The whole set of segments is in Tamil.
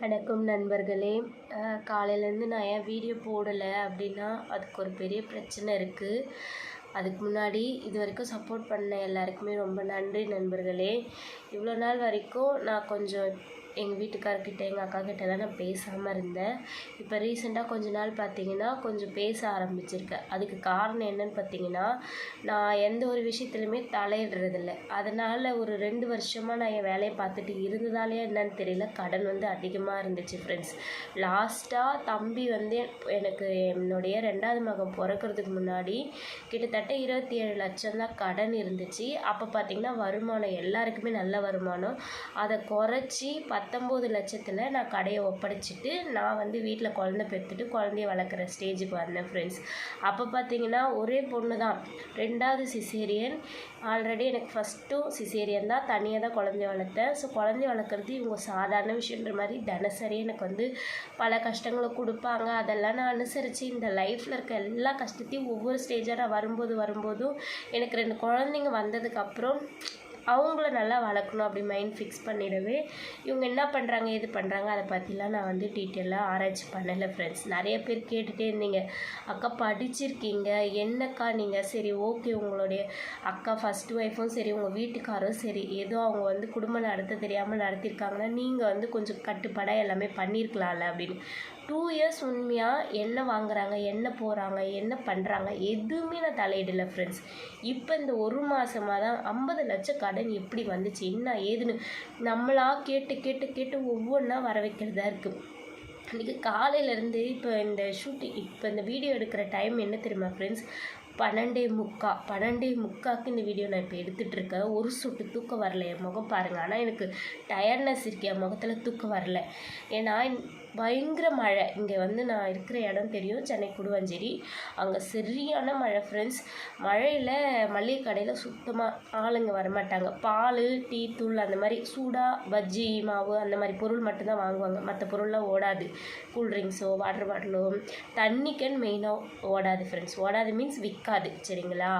வணக்கம் நண்பர்களே. காலையிலேருந்து நான் ஏன் வீடியோ போடலை அப்படின்னா அதுக்கு ஒரு பெரிய பிரச்சனை இருக்குது அதுக்கு முன்னாடி இது வரைக்கும் சப்போர்ட் பண்ண எல்லாருக்குமே ரொம்ப நன்றி நண்பர்களே. இவ்வளோ நாள் வரைக்கும் நான் கொஞ்சம் எங்கள் வீட்டுக்காரர்கிட்ட எங்கள் அக்கா கிட்டலாம் நான் பேசாமல் இருந்தேன். இப்போ ரீசெண்டாக கொஞ்ச நாள் பார்த்தீங்கன்னா கொஞ்சம் பேச ஆரம்பிச்சிருக்கேன். அதுக்கு காரணம் என்னன்னு பார்த்தீங்கன்னா நான் எந்த ஒரு விஷயத்துலையுமே தலையிடுறதில்ல. அதனால் ஒரு ரெண்டு வருஷமாக நான் என் வேலையை பார்த்துட்டு இருந்ததாலே என்னன்னு தெரியல. கடன் வந்து அதிகமாக இருந்துச்சு ஃப்ரெண்ட்ஸ் லாஸ்ட்டாக தம்பி வந்து எனக்கு என்னுடைய ரெண்டாவது மகன் பிறக்கறதுக்கு முன்னாடி கிட்டத்தட்ட இருபத்தி ஏழு லட்சம் தான் கடன் இருந்துச்சு. அப்போ பார்த்தீங்கன்னா வருமானம் எல்லாருக்குமே நல்ல வருமானம். அதை குறைச்சி பத்தொம்போது லட்சத்தில் நான் கடையை ஒப்படைச்சிட்டு நான் வந்து வீட்டில் குழந்த பெற்றுட்டு குழந்தைய வளர்க்குற ஸ்டேஜுக்கு வந்தேன் ஃப்ரெண்ட்ஸ் அப்போ பார்த்தீங்கன்னா ஒரே பொண்ணு தான் ரெண்டாவது சிசேரியன் ஆல்ரெடி எனக்கு ஃபஸ்ட்டும் சிசேரியன் தான். தனியாக தான் குழந்தைய வளர்த்தேன். ஸோ குழந்தைய வளர்க்குறது இவங்க சாதாரண விஷயன்ற மாதிரி தினசரி எனக்கு வந்து பல கஷ்டங்களை கொடுப்பாங்க. அதெல்லாம் நான் அனுசரித்து இந்த லைஃப்பில் இருக்க எல்லா கஷ்டத்தையும் ஒவ்வொரு ஸ்டேஜாக நான் வரும்போது வரும்போதும் எனக்கு ரெண்டு குழந்தைங்க வந்ததுக்கப்புறம் அவங்கள நல்லா வளர்க்கணும் அப்படி மைண்ட் ஃபிக்ஸ் பண்ணிடவே இவங்க என்ன பண்ணுறாங்க எது பண்ணுறாங்க அதை பற்றிலாம் நான் வந்து டீட்டெயிலாக ஆராய்ச்சி பண்ணலை ஃப்ரெண்ட்ஸ் நிறைய பேர் கேட்டுகிட்டே இருந்தீங்க. அக்கா படிச்சிருக்கீங்க. என்னக்கா நீங்கள் சரி ஓகே உங்களுடைய அக்கா ஃபஸ்ட் ஒய்ஃபும் சரி உங்கள் வீட்டுக்காரும் சரி. ஏதோ அவங்க வந்து குடும்பம் நடத்த தெரியாமல் நடத்தியிருக்காங்கன்னா நீங்கள் வந்து கொஞ்சம் கட்டுப்பாடாக எல்லாமே பண்ணியிருக்கலாம்ல அப்படின்னு. டூ இயர்ஸ் உண்மையாக என்ன வாங்குறாங்க என்ன போகிறாங்க என்ன பண்ணுறாங்க எதுவுமே நான் தலையிடலை ஃப்ரெண்ட்ஸ் இப்போ இந்த ஒரு மாதமாக தான் ஐம்பது லட்சம் கடன் எப்படி வந்துச்சு என்ன ஏதுன்னு நம்மளா கேட்டு கேட்டு கேட்டு ஒவ்வொன்றா வர வைக்கிறதா இருக்குது இன்றைக்கி காலையிலேருந்து இப்போ இந்த ஷூட்டிங் இப்போ இந்த வீடியோ எடுக்கிற டைம் என்ன தெரியுமா ஃப்ரெண்ட்ஸ் பன்னெண்டே முக்கா பன்னெண்டே முக்காக்கு இந்த வீடியோ நான் இப்போ எடுத்துகிட்டு இருக்கேன். ஒரு சொட்டு தூக்கம் வரல என் முகம் பாருங்கள் ஆனால் எனக்கு டயர்ட்னஸ் இருக்கு என் முகத்தில் தூக்கம் வரல. ஏன்னா பயங்கர மழை. இங்கே வந்து நான் இருக்கிற இடம் தெரியும். சென்னை குடுவஞ்சேரி. அங்கே சரியான மழை ஃப்ரெண்ட்ஸ் மழையில் மளிகை கடையில் சுத்தமாக ஆளுங்க வரமாட்டாங்க பால் டீ தூள் அந்த மாதிரி சூடாக பஜ்ஜி மாவு அந்த மாதிரி பொருள் மட்டும்தான் வாங்குவாங்க. மற்ற பொருள்லாம் ஓடாது. கூல்ட்ரிங்க்ஸோ வாட்டர் பாட்டிலோ தண்ணிக்கன் மெயினாக ஓடாது ஃப்ரெண்ட்ஸ் ஓடாது மீன்ஸ் விற்காது சரிங்களா?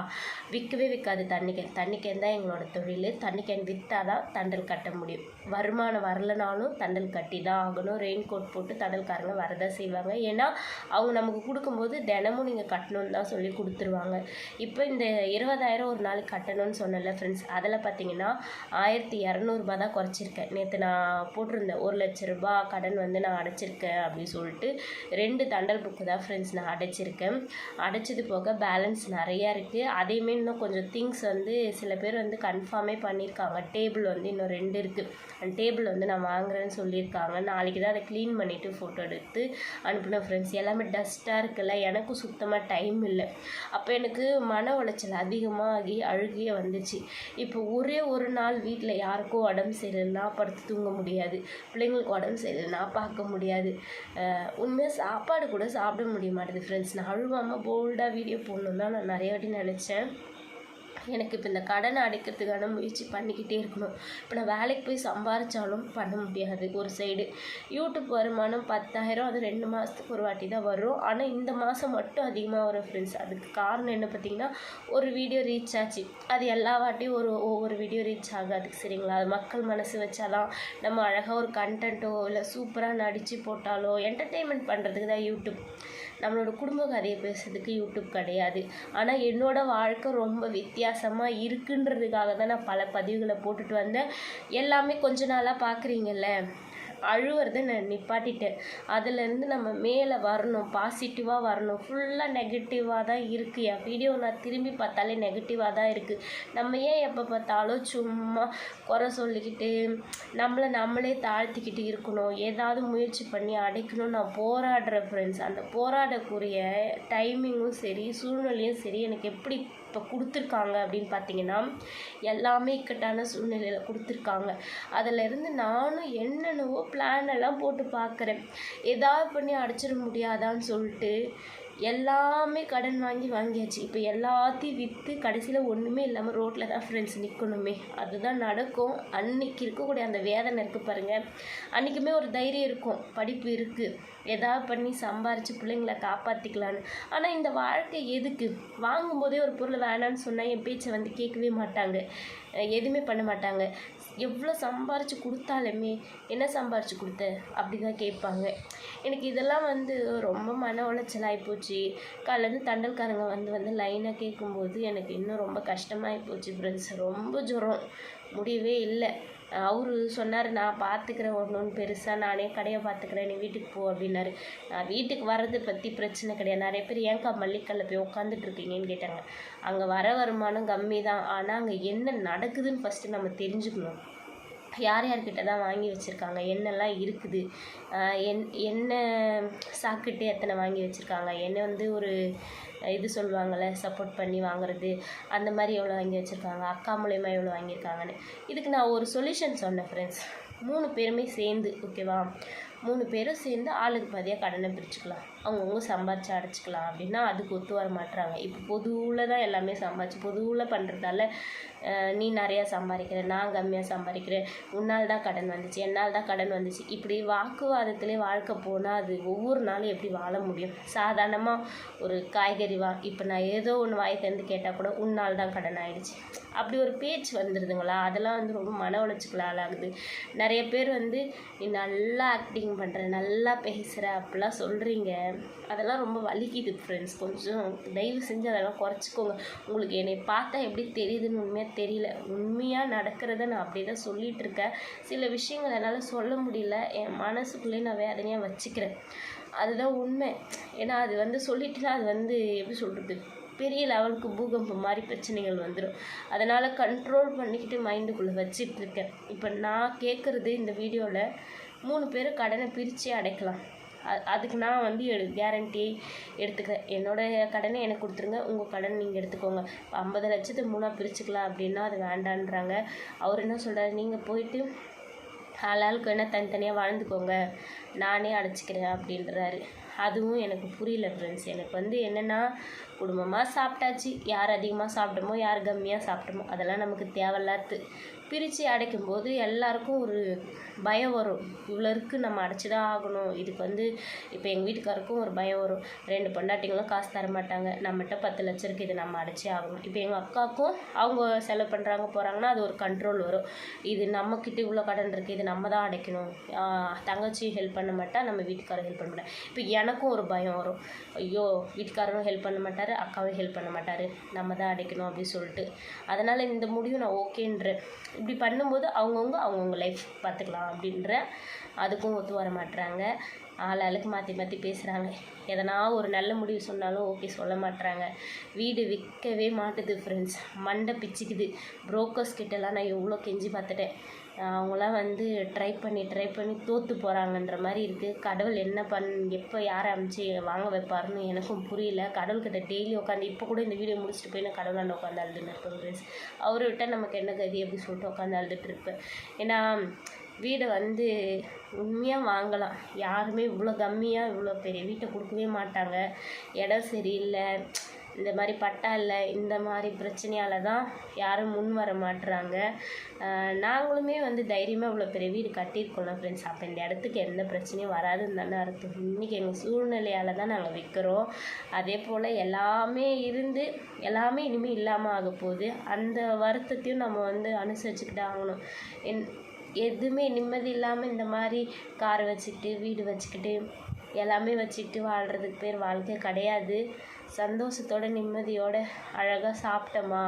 விற்கவே விற்காது தண்ணிக்கன். தண்ணிக்கன் தான் எங்களோட தொழில். தண்ணிக்கன் விற்றா தான் தண்டல் கட்ட முடியும். வருமானம் வரலனாலும் தண்டல் கட்டி தான் ஆகணும். ரெயின் கோட் போட்டு தடல்காரங்க வரதான் செய்வாங்க. ஏன்னா அவங்க நமக்கு கொடுக்கும்போது தினமும் நீங்கள் கட்டணும்னு தான் சொல்லி கொடுத்துருவாங்க. இப்போ இந்த இருபதாயிரம் ஒரு நாளைக்கு கட்டணும்னு சொன்னல ஃப்ரெண்ட்ஸ் அதில் பார்த்தீங்கன்னா ஆயிரத்தி இரநூறுபா தான் குறைச்சிருக்கேன். நேற்று நான் போட்டிருந்தேன். ஒரு லட்ச ரூபா கடன் வந்து நான் அடைச்சிருக்கேன் அப்படின்னு சொல்லிட்டு ரெண்டு தண்டல் புக்கு தான் ஃப்ரெண்ட்ஸ் நான் அடைச்சிருக்கேன். அடைச்சது போக பேலன்ஸ் நிறையா இருக்குது அதேமாரி இன்னும் கொஞ்சம் திங்ஸ் வந்து சில பேர் வந்து கன்ஃபார்மே பண்ணியிருக்காங்க. டேபிள் வந்து இன்னும் ரெண்டு இருக்குது அந்த டேபிள் வந்து நான் வாங்குறேன்னு சொல்லியிருக்காங்க. நாளைக்கு தான் அதை க்ளீன் பண்ணி போயிட்டு ஃபோட்டோ எடுத்து அனுப்பினேன் ஃப்ரெண்ட்ஸ் எல்லாமே டஸ்ட்டாக இருக்குல்ல எனக்கும் சுத்தமாக டைம் இல்லை. அப்போ எனக்கு மன உளைச்சல் அதிகமாகி அழுகியே வந்துச்சு. இப்போ ஒரே ஒரு நாள் வீட்டில் யாருக்கும் உடம்பு சரியில்லைன்னா படுத்து தூங்க முடியாது. பிள்ளைங்களுக்கு உடம்பு சரியில்லைன்னா பார்க்க முடியாது. உண்மையாக சாப்பாடு கூட சாப்பிட முடிய மாட்டேது ஃப்ரெண்ட்ஸ் நான் அழுவாமல் போல்டாக வீடியோ போடணும் தான் நான் நிறைய வாட்டி நினச்சேன். எனக்கு இப்போ இந்த கடனை அடைக்கிறதுக்கான முயற்சி பண்ணிக்கிட்டே இருக்கணும். இப்போ நான் வேலைக்கு போய் சம்பாரித்தாலும் பண்ண முடியாது. ஒரு சைடு யூடியூப் வருமானம் பத்தாயிரம் அது ரெண்டு மாதத்துக்கு ஒரு வாட்டி தான் வரும். ஆனால் இந்த மாதம் மட்டும் அதிகமாக வரும் ஃப்ரெண்ட்ஸ் அதுக்கு காரணம் என்ன பார்த்தீங்கன்னா ஒரு வீடியோ ரீச் ஆச்சு. அது எல்லா வாட்டியும் ஒரு ஒவ்வொரு வீடியோ ரீச் ஆகாது. சரிங்களா? அது மக்கள் மனசு வச்சாதான் நம்ம அழகாக ஒரு கண்டென்ட்டோ இல்லை சூப்பராக நடித்து போட்டாலோ என்டர்டெயின்மெண்ட் பண்ணுறதுக்கு தான் யூடியூப். நம்மளோட குடும்ப கதையை பேசுறதுக்கு யூடியூப் கிடையாது. ஆனால் என்னோடய வாழ்க்கை ரொம்ப வித்தியாசமாக இருக்குன்றதுக்காக தான் நான் பல பதிவுகளை போட்டுட்டு வந்தேன். எல்லாமே கொஞ்ச நாளாக பார்க்குறீங்கல்ல அழுவுறதை நான் நிப்பாட்டிட்டேன். அதுலேருந்து நம்ம மேலே வரணும் பாசிட்டிவாக வரணும். ஃபுல்லாக நெகட்டிவாக தான் இருக்குது என் வீடியோ நான் திரும்பி பார்த்தாலே நெகட்டிவாக தான் இருக்குது நம்ம ஏன் எப்போ பார்த்தாலும் சும்மா குறை சொல்லிக்கிட்டு நம்மளை நம்மளே தாழ்த்திக்கிட்டு இருக்கணும். ஏதாவது முயற்சி பண்ணி அடைக்கணும். நான் போராடுற ஃப்ரெண்ட்ஸ் அந்த போராடக்கூடிய டைமிங்கும் சரி சூழ்நிலையும் சரி. எனக்கு எப்படி இப்போ கொடுத்துருக்காங்க அப்படின்னு பார்த்தீங்கன்னா எல்லாமே இக்கட்டான சூழ்நிலையில் கொடுத்துருக்காங்க. அதிலிருந்து நானும் என்னென்னவோ பிளான் எல்லாம் போட்டு பார்க்குறேன் ஏதாவது பண்ணி அடைச்சிட முடியாதான்னு சொல்லிட்டு எல்லாமே கடன் வாங்கி வாங்கியாச்சு. இப்போ எல்லாத்தையும் விற்று கடைசியில் ஒன்றுமே இல்லாமல் ரோட்டில் தான் ஃப்ரெண்ட்ஸ் நிற்கணுமே அதுதான் நடக்கும். அன்னைக்கு இருக்கக்கூடிய அந்த வேதனை இருக்குது பாருங்கள் அன்றைக்குமே ஒரு தைரியம் இருக்கும். படிப்பு இருக்குது எதா பண்ணி சம்பாரித்து பிள்ளைங்கள காப்பாற்றிக்கலான்னு ஆனால் இந்த வாழ்க்கை எதுக்கு? வாங்கும்போதே ஒரு பொருள் வேணான்னு சொன்னால் என் பேச்சை வந்து கேட்கவே மாட்டாங்க. எதுவுமே பண்ண மாட்டாங்க. எவ்வளோ சம்பாரித்து கொடுத்தாலுமே என்ன சம்பாரித்து கொடுத்த? அப்படி தான் கேட்பாங்க. எனக்கு இதெல்லாம் வந்து ரொம்ப மன உளைச்சலாகி போச்சு. காலேருந்து தண்டல்காரங்க வந்து வந்து லைனாக கேட்கும்போது எனக்கு இன்னும் ரொம்ப கஷ்டமாகி போச்சு ஃப்ரெண்ட்ஸ் ரொம்ப ஜுரம். முடியவே இல்லை. அவரு சொன்னார் நான் பார்த்துக்கிறேன் ஒன்று ஒன்று பெருசாக நானே கடையை பார்த்துக்கிறேன் நீ வீட்டுக்கு போ அப்படின்னாரு. நான் வீட்டுக்கு வர்றது பற்றி பிரச்சனை கிடையாது. நிறைய பேர் ஏங்கா மல்லிக்கல்ல போய் உட்காந்துட்டு இருக்கீங்கன்னு கேட்டாங்க. அங்கே வர வருமானம் கம்மி தான் ஆனால் அங்கே என்ன நடக்குதுன்னு ஃபஸ்ட்டு நம்ம தெரிஞ்சுக்கணும். யார் யார்கிட்ட தான் வாங்கி வச்சுருக்காங்க? என்னெல்லாம் இருக்குது? என் என்ன சாக்கிட்டு எத்தனை வாங்கி வச்சுருக்காங்க? என்ன வந்து ஒரு இது சொல்லுவாங்கள்ல சப்போர்ட் பண்ணி வாங்குறது? அந்த மாதிரி எவ்வளோ வாங்கி வச்சுருக்காங்க? அக்கா மூலயமா எவ்வளோ வாங்கியிருக்காங்கன்னு. இதுக்கு நான் ஒரு சொல்யூஷன் சொன்னேன் ஃப்ரெண்ட்ஸ் மூணு பேருமே சேர்ந்து ஓகேவா மூணு பேரும் சேர்ந்து ஆளுக்கு பாதியாக கடனை பிரிச்சுக்கலாம். அவங்கவுங்க சம்பாரிச்சு அடைச்சிக்கலாம். அப்படின்னா அதுக்கு ஒத்து வர மாட்றாங்க. இப்போ பொதுவில் தான் எல்லாமே சம்பாரிச்சு பொதுவில் பண்ணுறதால நீ நிறையா சம்பாதிக்கிற நான் கம்மியாக சம்பாதிக்கிறேன் உன்னால் தான் கடன் வந்துச்சு என்னால் தான் கடன் வந்துச்சு. இப்படி வாக்குவாதத்திலே வாழ்க்கை போனால் அது ஒவ்வொரு நாளும் எப்படி வாழ முடியும்? சாதாரணமாக ஒரு காய்கறி வா இப்போ நான் ஏதோ ஒன்று வாய் தந்து கேட்டால் கூட உன்னால் தான் கடன் ஆயிடுச்சு. அப்படி ஒரு பேச்சு வந்துடுதுங்களா அதெல்லாம் வந்து ரொம்ப மன உளைச்சலுக்கு ஆளாகுது நிறைய பேர் வந்து நீ நல்லா ஆக்டிங் பண்ணுற நல்லா பேசுகிற அப்படிலாம் சொல்கிறீங்க அதெல்லாம் ரொம்ப வலிக்குது ஃப்ரெண்ட்ஸ் கொஞ்சம் தயவு செஞ்சு அதெல்லாம் குறைச்சிக்கோங்க. உங்களுக்கு என்னை பார்த்தா எப்படி தெரியுதுன்னு உண்மையாக தெரியல. உண்மையாக நடக்கிறத நான் அப்படியே தான் சொல்லிகிட்ருக்கேன் இருக்கேன் சில விஷயங்கள் என்னால் சொல்ல முடியல. என் மனசுக்குள்ளேயே நான் வேதனையாக வச்சுக்கிறேன். அதுதான் உண்மை. ஏன்னா அது வந்து சொல்லிட்டுனா அது வந்து எப்படி சொல்கிறது பெரிய லெவலுக்கு பூகம்பம் மாதிரி பிரச்சனைகள் வந்துடும் அதனால் கண்ட்ரோல் பண்ணிக்கிட்டு மைண்டுக்குள்ளே வச்சிட்டு இருக்கேன். இப்போ நான் கேட்குறது இந்த வீடியோவில் மூணு பேரும் கடனை பிரித்து அடைக்கலாம். அதுக்கு நான் வந்து கேரண்டி எடுத்துக்கிறேன். என்னோடய கடனை எனக்கு கொடுத்துருங்க. உங்கள் கடன் நீங்கள் எடுத்துக்கோங்க. ஐம்பது லட்சத்தை மூணாக பிரிச்சுக்கலாம் அப்படின்னா அது வேண்டான்றாங்க. அவர் என்ன சொல்கிறாரு நீங்கள் போயிட்டு ஆளாளுக்கு வேணால் தனித்தனியாக வாழ்ந்துக்கோங்க. நானே அடைச்சிக்கிறேன் அப்படின்றாரு. அதுவும் எனக்கு புரியல ஃப்ரெண்ட்ஸ் எனக்கு வந்து என்னென்னா குடும்பமாக சாப்பிட்டாச்சு. யார் அதிகமாக சாப்பிட்டோமோ யார் கம்மியாக சாப்பிட்டோமோ அதெல்லாம் நமக்கு தேவையில்லாது பிரித்து அடைக்கும் போது எல்லாருக்கும் ஒரு பயம் வரும். இவ்வளோ இருக்குது நம்ம அடைச்சி தான் ஆகணும். இதுக்கு வந்து இப்போ எங்கள் வீட்டுக்காருக்கும் ஒரு பயம் வரும். ரெண்டு பொண்டாட்டிங்களும் காசு தர மாட்டாங்க. நம்மகிட்ட பத்து லட்சம் இருக்குது இது நம்ம அடைச்சே ஆகணும். இப்போ எங்கள் அக்காவுக்கும் அவங்க செலவு பண்ணுறாங்க போகிறாங்கன்னா அது ஒரு கண்ட்ரோல் வரும். இது நம்மக்கிட்ட இவ்வளோ கடன் இருக்குது இது நம்ம தான் அடைக்கணும். தங்கச்சி ஹெல்ப் பண்ண மாட்டா நம்ம வீட்டுக்காரர் ஹெல்ப் பண்ண மாட்டேன் இப்போ எனக்கும் ஒரு பயம் வரும். ஐயோ வீட்டுக்காரரும் ஹெல்ப் பண்ண மாட்டார் அக்காவும் ஹெல்ப் பண்ண மாட்டார். நம்ம தான் அடைக்கணும் அப்படின்னு சொல்லிட்டு. அதனால் இந்த முடிவு நான் ஓகேன்றேன் இப்படி பண்ணும்போது அவங்கவுங்க அவங்கவுங்க லைஃப் பார்த்துக்கலாம் அப்படின்ற அதுக்கும் ஒத்து வர மாட்டுறாங்க ஆள் ஆளுக்கு மாற்றி மாற்றி பேசுகிறாங்க எதனா ஒரு நல்ல முடிவு சொன்னாலும் ஓகே சொல்ல மாட்டுறாங்க வீடு விற்கவே மாட்டுது ஃப்ரெண்ட்ஸ் மண்டை பிச்சுக்குது. புரோக்கர்ஸ் கிட்டலாம் நான் எவ்வளோ கெஞ்சி பார்த்துட்டேன். அவங்களாம் வந்து ட்ரை பண்ணி ட்ரை பண்ணி தோற்று போகிறாங்கன்ற மாதிரி இருக்குது கடவுள் என்ன பண் எப்போ யாரை அமைச்சு வாங்க வைப்பாருன்னு எனக்கும் புரியல. கடவுள்கிட்ட டெய்லி உட்காந்து இப்போ கூட இந்த வீடியோ முடிச்சுட்டு போய் நான் கடவுளாண்ட உட்காந்து அழுதுன்னு இருப்பேன் ஃப்ரெண்ட்ஸ் அவரை விட்டால் நமக்கு என்ன கதி அப்படி சொல்லிட்டு உட்காந்து அழுதுட்டு இருப்பேன். ஏன்னா வீடை வந்து உண்மையாக வாங்கலாம். யாருமே இவ்வளோ கம்மியாக இவ்வளோ பெரிய வீட்டை கொடுக்கவே மாட்டாங்க. இடம் சரியில்லை. இந்த மாதிரி பட்டா இல்லை இந்த மாதிரி பிரச்சனையால் தான் யாரும் முன் வர மாட்டுறாங்க நாங்களுமே வந்து தைரியமாக இவ்வளோ பெரிய வீடு கட்டியிருக்கோம்ல ஃப்ரெண்ட்ஸ் அப்போ இந்த இடத்துக்கு எந்த பிரச்சனையும் வராதுன்னு தானே அர்த்தம். இன்றைக்கி எங்கள் சூழ்நிலையால் தான் நாங்கள் விற்கிறோம் அதே போல் எல்லாமே இருந்து எல்லாமே இனிமேல் இல்லாமல் ஆக போகுது. அந்த வருத்தத்தையும் நம்ம வந்து அனுசரிச்சுக்கிட்டு ஆகணும். என் எதுவுமே நிம்மதி இல்லாமல் இந்த மாதிரி கார் வச்சுக்கிட்டு வீடு வச்சுக்கிட்டு எல்லாமே வச்சுக்கிட்டு வாழ்கிறதுக்கு பேர் வாழ்க்கை கிடையாது. சந்தோஷத்தோட நிம்மதியோட அழகாக சாப்பிட்டோமா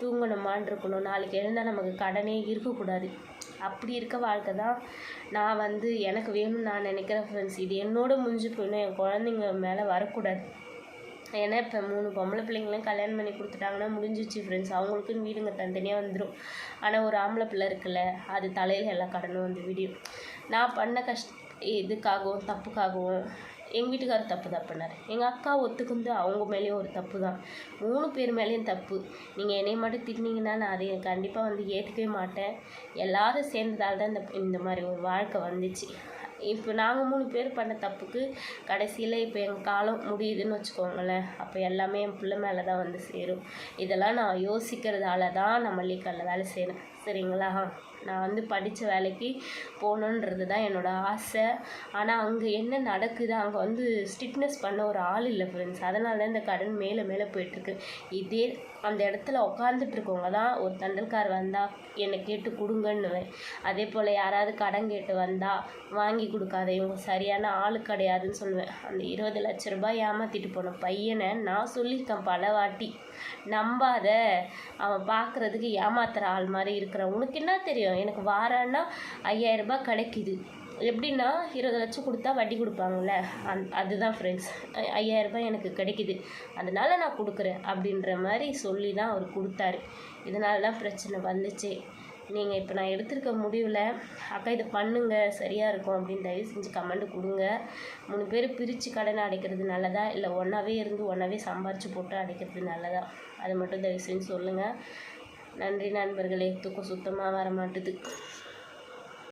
தூங்கணுமான்னு இருக்கணும். நாளைக்கு எழுந்தால் நமக்கு கடனே இருக்கக்கூடாது. அப்படி இருக்க வாழ்க்கை தான் நான் வந்து எனக்கு வேணும்னு நான் நினைக்கிறேன் ஃப்ரெண்ட்ஸ் இது என்னோட முடிஞ்சு போயிடும். என் குழந்தைங்க மேலே வரக்கூடாது. ஏன்னா இப்போ மூணு பொம்பளை பிள்ளைங்களையும் கல்யாணம் பண்ணி கொடுத்துட்டாங்கன்னா முடிஞ்சிச்சு ஃப்ரெண்ட்ஸ் அவங்களுக்குன்னு வீடுங்க தனித்தனியாக வந்துடும் ஆனால் ஒரு ஆம்பளை பிள்ளை இருக்குல்ல அது தலையில் எல்லா கடனும் வந்து விடியும். நான் பண்ண கஷ்ட இதுக்காகவும் தப்புக்காகவும் எங்கள் வீட்டுக்காரர் தப்பு தான் பண்ணார். எங்கள் அக்கா ஒத்துக்குந்து அவங்க மேலேயும் ஒரு தப்பு தான் மூணு பேர் மேலேயும் தப்பு. நீங்கள் என்னை மட்டும் திட்டினீங்கன்னா நான் அதை கண்டிப்பாக வந்து ஏற்றுக்கவே மாட்டேன். எல்லாரும் சேர்ந்ததால் தான் இந்த இந்த மாதிரி ஒரு வாழ்க்கை வந்துச்சு. இப்போ நாங்கள் மூணு பேர் பண்ண தப்புக்கு கடைசியில் இப்போ எங்கள் காலம் முடியுதுன்னு வச்சுக்கோங்களேன். அப்போ எல்லாமே என் பிள்ளை மேலே தான் வந்து சேரும். இதெல்லாம் நான் யோசிக்கிறதால தான் நான் மல்லிகைக்கல்ல வேலை செய்கிறேன் சரிங்களா? நான் வந்து படித்த வேலைக்கு போகணுன்றது தான் என்னோடய ஆசை. ஆனால் அங்கே என்ன நடக்குது? அங்கே வந்து ஸ்ட்ரிக்ட்னஸ் பண்ண ஒரு ஆள் இல்லை ஃப்ரெண்ட்ஸ் அதனால தான் இந்த கடன் மேலே மேலே போயிட்டுருக்கு. இதே அந்த இடத்துல உட்காந்துட்டு இருக்கவங்க தான் ஒரு தண்டல்கார் வந்தால் என்னை கேட்டு கொடுங்கன்னுவேன். அதே போல் யாராவது கடன் கேட்டு வந்தால் வாங்கி கொடுக்காத இவங்க சரியான ஆள் கிடையாதுன்னு சொல்லுவேன். அந்த இருபது லட்ச ரூபாய் ஏமாற்றிட்டு போன பையனை நான் சொல்லியிருக்கேன் பல வாட்டி. நம்பாத அவன் பார்க்குறதுக்கு ஏமாத்துற ஆள் மாதிரி இருக்கிறான் உனக்கு என்ன தெரியும்? எனக்கு வாரன்னா ஐயாயிரரூபா கிடைக்கிது கிடைக்குது. எப்படின்னா இருபது லட்சம் கொடுத்தா வட்டி கொடுப்பாங்கள்ல அந் அதுதான் ஃப்ரெண்ட்ஸ் ஐயாயிரரூபா எனக்கு கிடைக்குது. அதனால் நான் கொடுக்குறேன் அப்படின்ற மாதிரி சொல்லி தான் அவர் கொடுத்தாரு. இதனால தான் பிரச்சனை வந்துச்சு. நீங்கள் இப்போ நான் எடுத்திருக்க முடிவில் அக்கா இதை பண்ணுங்க. சரியாக இருக்கும். அப்படின்னு தயவு செஞ்சு கமெண்ட் கொடுங்க. மூணு பேர் பிரித்து கடனை அடைக்கிறது நல்லதா? இல்லை ஒன்றாவே இருந்து ஒன்றாவே சம்பாரித்து போட்டு அடைக்கிறது நல்லதா? அது மட்டும் தயவு செஞ்சு சொல்லுங்கள் நன்றி நண்பர்களே. தூக்கம் சுத்தமாக வர மாட்டுது